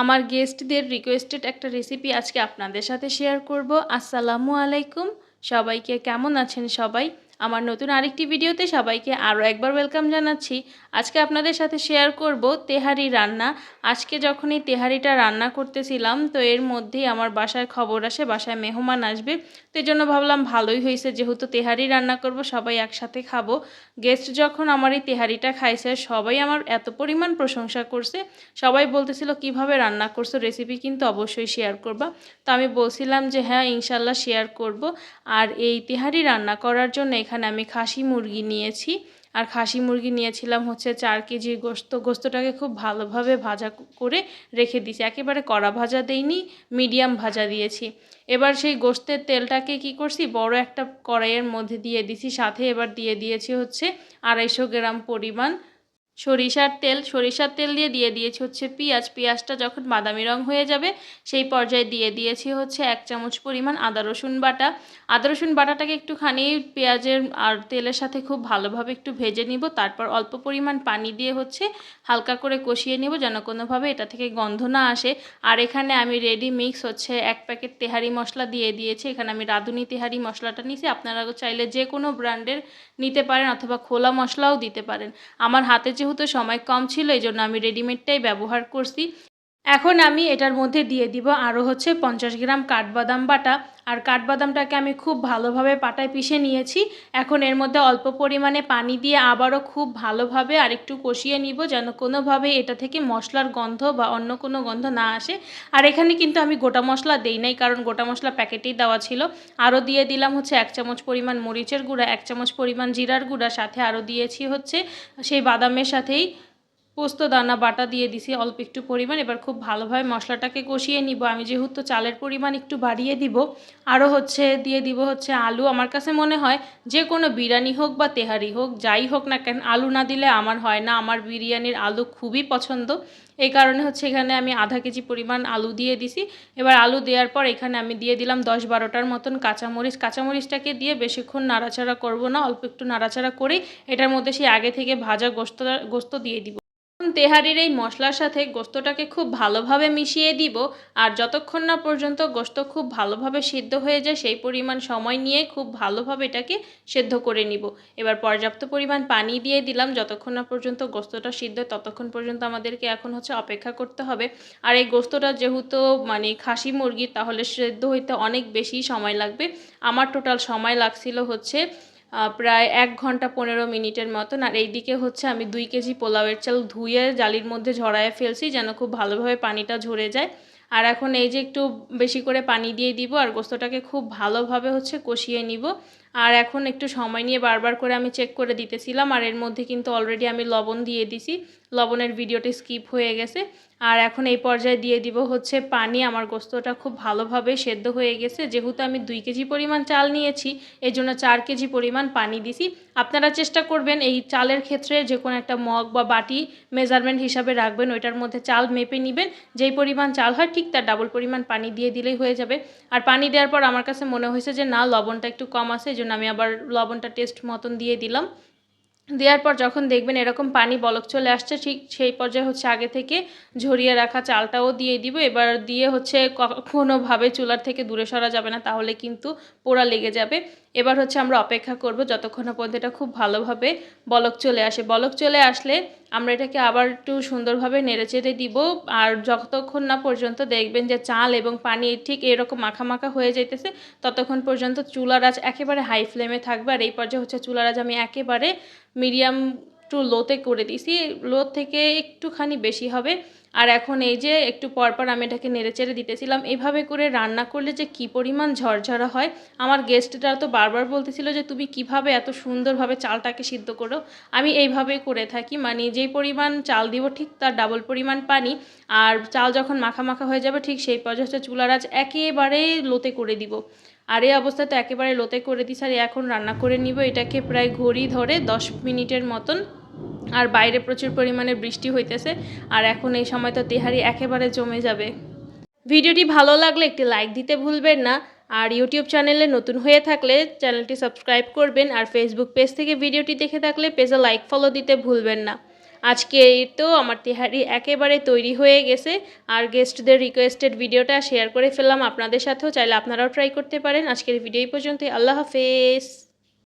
আমার গেস্টদের রিকোয়েস্টেড একটা রেসিপি আজকে আপনাদের সাথে শেয়ার করব। আসসালামু আলাইকুম। সবাইকে কেমন আছেন সবাই? আমার নতুন আরেকটি ভিডিওতে সবাইকে আরও একবার ওয়েলকাম জানাচ্ছি। আজকে আপনাদের সাথে শেয়ার করব তেহারি রান্না। আজকে যখন এই তেহারিটা রান্না করতেছিলাম, তো এর মধ্যেই আমার বাসায় খবর আসে, বাসায় মেহমান আসবে। তো এই জন্য ভাবলাম ভালোই হয়েছে, যেহেতু তেহারি রান্না করব, সবাই একসাথে খাব। গেস্ট যখন আমার এই তেহারিটা খাইছে, সবাই আমার এত পরিমাণ প্রশংসা করছে। সবাই বলতেছিল, কীভাবে রান্না করছ? রেসিপি কিন্তু অবশ্যই শেয়ার করবা। তো আমি বলছিলাম যে হ্যাঁ ইনশাল্লাহ শেয়ার করব। আর এই তেহারি রান্না করার জন্য এখানে আমি খাসি মুরগি নিয়েছি। আর খাসি মুরগি নিয়েছিলাম হচ্ছে চার কেজি গোস্ত। গোস্তটাকে খুব ভালোভাবে ভাজা করে রেখে দিয়েছি। একেবারে কড়া ভাজা দেইনি, মিডিয়াম ভাজা দিয়েছি। এবার সেই গোস্তের তেলটাকে কি করছি, বড় একটা কড়াইয়ের মধ্যে দিয়ে দিছি। সাথে এবার দিয়ে দিয়েছি হচ্ছে আড়াইশো গ্রাম পরিমাণ সরিষার তেল সরিষার তেল দিয়ে দিয়ে দিয়েছি হচ্ছে পেঁয়াজ। পেঁয়াজটা যখন বাদামি রং হয়ে যাবে, সেই পর্যায়ে দিয়ে দিয়েছি হচ্ছে এক চামচ পরিমাণ আদা, রসুন বাটা। আদা, রসুন বাটাটাকে একটুখানি পেঁয়াজের আর তেলের সাথে খুব ভালোভাবে একটু ভেজে নিব। তারপর অল্প পরিমাণ পানি দিয়ে হচ্ছে হালকা করে কষিয়ে নিব যেন কোনোভাবে এটা থেকে গন্ধ না আসে। আর এখানে আমি রেডি মিক্স হচ্ছে এক প্যাকেট তেহারি মশলা দিয়ে দিয়েছি। এখানে আমি রাঁধুনি তেহারি মশলাটা নিয়েছি। আপনারা চাইলে যে কোনো ব্র্যান্ডের নিতে পারেন অথবা খোলা মশলাও দিতে পারেন। আমার হাতে যেহেতু সময় কম ছিল এই জন্য আমি রেডিমেডটাই ব্যবহার করছি। এখন আমি এটার মধ্যে দিয়ে দিব আরও হচ্ছে পঞ্চাশ গ্রাম কাঠবাদাম বাটা। আর কাঠবাদামটাকে আমি খুব ভালোভাবে পাটায় পিষে নিয়েছি। এখন এর মধ্যে অল্প পরিমাণে পানি দিয়ে আবারও খুব ভালোভাবে আরেকটু কষিয়ে নিব, যেন কোনোভাবে এটা থেকে মশলার গন্ধ বা অন্য কোনো গন্ধ না আসে। আর এখানে কিন্তু আমি গোটা মশলা দেই নাই, কারণ গোটা মশলা প্যাকেটেই দেওয়া ছিল। আরও দিয়ে দিলাম হচ্ছে এক চামচ পরিমাণ মরিচের গুঁড়া, এক চামচ পরিমাণ জিরার গুঁড়া, সাথে আরও দিয়েছি হচ্ছে সেই বাদামের সাথেই পোস্ত, দানা, বাটা দিয়ে দিছি, অল্প একটু পরিমাণ। এবার খুব ভালোভাবে মশলাটাকে কষিয়ে নিব। আমি যেহেতু চালের পরিমাণ একটু বাড়িয়ে দিব, আরও হচ্ছে, দিয়ে দিব হচ্ছে আলু। আমার কাছে মনে হয় যে কোনো বিরিয়ানি হোক বা তেহারি হোক, যাই হোক না কেন, আলু না দিলে আমার হয় না। আমার বিরিয়ানির আলু খুবই পছন্দ। এই কারণে হচ্ছে এখানে আমি আধা কেজি পরিমাণ আলু দিয়ে দিছি। এবার আলু দেওয়ার পর এখানে আমি দিয়ে দিলাম দশ বারোটার মতন কাঁচামরিচ। কাঁচামরিচটাকে দিয়ে বেশিক্ষণ নাড়াচাড়া করব না, অল্প একটু নাড়াচাড়া করেই এটার মধ্যে সেই আগে থেকে ভাজা গোস্ত গোস্ত দিয়ে দিব। তেহারির এই মশলার সাথে গোস্তটাকে খুব ভালোভাবে মিশিয়ে দিব, আর যতক্ষণ না পর্যন্ত গোস্ত খুব ভালোভাবে সিদ্ধ হয়ে যায়, সেই পরিমাণ সময় নিয়ে খুব ভালোভাবে এটাকে সেদ্ধ করে নিব। এবার পর্যাপ্ত পরিমাণ পানি দিয়ে দিলাম, যতক্ষণ না পর্যন্ত গোস্তটা সিদ্ধ, ততক্ষণ পর্যন্ত আমাদেরকে এখন হচ্ছে অপেক্ষা করতে হবে। আর এই গোস্তটা যেহেতু মানে খাসি মুরগি তাহলে সেদ্ধ হইতে অনেক বেশি সময় লাগবে। আমার টোটাল সময় লাগছিল হচ্ছে প্রায় এক ঘণ্টা পনেরো মিনিটের মতন। আর এইদিকে হচ্ছে আমি দুই কেজি পোলাওয়ের চাল ধুয়ে জালির মধ্যে ঝরায় ফেলছি যেন খুব ভালোভাবে পানিটা ঝরে যায়। আর এখন এই যে একটু বেশি করে পানি দিয়ে দিব আর গোস্তটাকে খুব ভালোভাবে হচ্ছে কষিয়ে নিব। আর এখন একটু সময় নিয়ে বারবার করে আমি চেক করে দিতেছিলাম, আর এর মধ্যে কিন্তু অলরেডি আমি লবণ দিয়ে দিছি। লবণের ভিডিওটি স্কিপ হয়ে গেছে। আর এখন এই পর্যায়ে দিয়ে দিব হচ্ছে পানি। আমার গোস্তটা খুব ভালোভাবে সেদ্ধ হয়ে গেছে। যেহেতু আমি দুই কেজি পরিমাণ চাল নিয়েছি এই জন্য চার কেজি পরিমাণ পানি দিছি। আপনারা চেষ্টা করবেন এই চালের ক্ষেত্রে যে কোনো একটা মগ বা বাটি মেজারমেন্ট হিসাবে রাখবেন, ওইটার মধ্যে চাল মেপে নেবেন। যেই পরিমাণ চাল হয় ঠিক তার ডাবল পরিমাণ পানি দিয়ে দিলেই হয়ে যাবে। আর পানি দেওয়ার পর আমার কাছে মনে হয়েছে যে না, লবণটা একটু কম আছে জন্য আমি আবার লবণটা টেস্ট মতন দিয়ে দিলাম। দেওয়ার পর যখন দেখবেন এরকম পানি বলক চলে আসছে, ঠিক সেই পর্যায়ে হচ্ছে আগে থেকে ঝরিয়ে রাখা চালটাও দিয়ে দিব। এবার দিয়ে হচ্ছে কখনোভাবে চুলার থেকে দূরে সরা যাবে না, তাহলে কিন্তু পোড়া লেগে যাবে। এবার হচ্ছে আমরা অপেক্ষা করব যতক্ষণ পর্যন্ত এটা খুব ভালোভাবে বলক চলে আসে। বলক চলে আসলে আমরা এটাকে আবার একটু সুন্দরভাবে নেড়েচেড়ে দিব আর যতক্ষণ না পর্যন্ত দেখবেন যে চাল এবং পানি ঠিক এরকম মাখা হয়ে যাইতেছে, ততক্ষণ পর্যন্ত চুলার আজ একেবারে হাই ফ্লেমে থাকবে। আর এই পর্যায়ে হচ্ছে চুলার আজ আমি একেবারে মিডিয়াম টু লোতে করে দিছি। লো থেকে একটুখানি বেশি হবে। আর এখন এই যে একটু পরপর আমি এটাকে নেড়েচেড়ে দিতেছিলাম এইভাবে করে রান্না করলে যে কি পরিমাণ ঝরঝরা হয়, আমার গেস্টটা তো বারবার বলতেছিল যে তুমি কীভাবে এত সুন্দরভাবে চালটাকে সিদ্ধ করো, আমি এইভাবে করে থাকি মানে যেই পরিমাণ চাল দিব ঠিক তার ডাবল পরিমাণ পানি, আর চাল যখন মাখা মাখা হয়ে যাবে ঠিক সেই পর্যায়ে চুলার আজ একেবারে লোতে করে দিব। আর এই অবস্থাতে একেবারে লোতে করে দিস আর এখন রান্না করে নিব, এটাকে প্রায় ঘড়ি ধরে দশ মিনিটের মতন আর বাইরে প্রচুর পরিমাণে বৃষ্টি হইতেছে, আর এখন এই সময় তো তেহারি একেবারে জমে যাবে। ভিডিওটি ভালো লাগলে একটি লাইক দিতে ভুলবেন না, আর ইউটিউব চ্যানেলে নতুন হয়ে থাকলে চ্যানেলটি সাবস্ক্রাইব করবেন, আর ফেসবুক পেজ থেকে ভিডিওটি দেখে থাকলে পেজে লাইক ফলো দিতে ভুলবেন না। আজকে তো আমার তেহারি একেবারে তৈরি হয়ে গেছে, আর গেস্টদের রিকোয়েস্টেড ভিডিওটা শেয়ার করে ফেললাম আপনাদের সাথেও, চাইলে আপনারাও ট্রাই করতে পারেন। আজকের ভিডিও এই পর্যন্তই, আল্লাহ হাফেজ।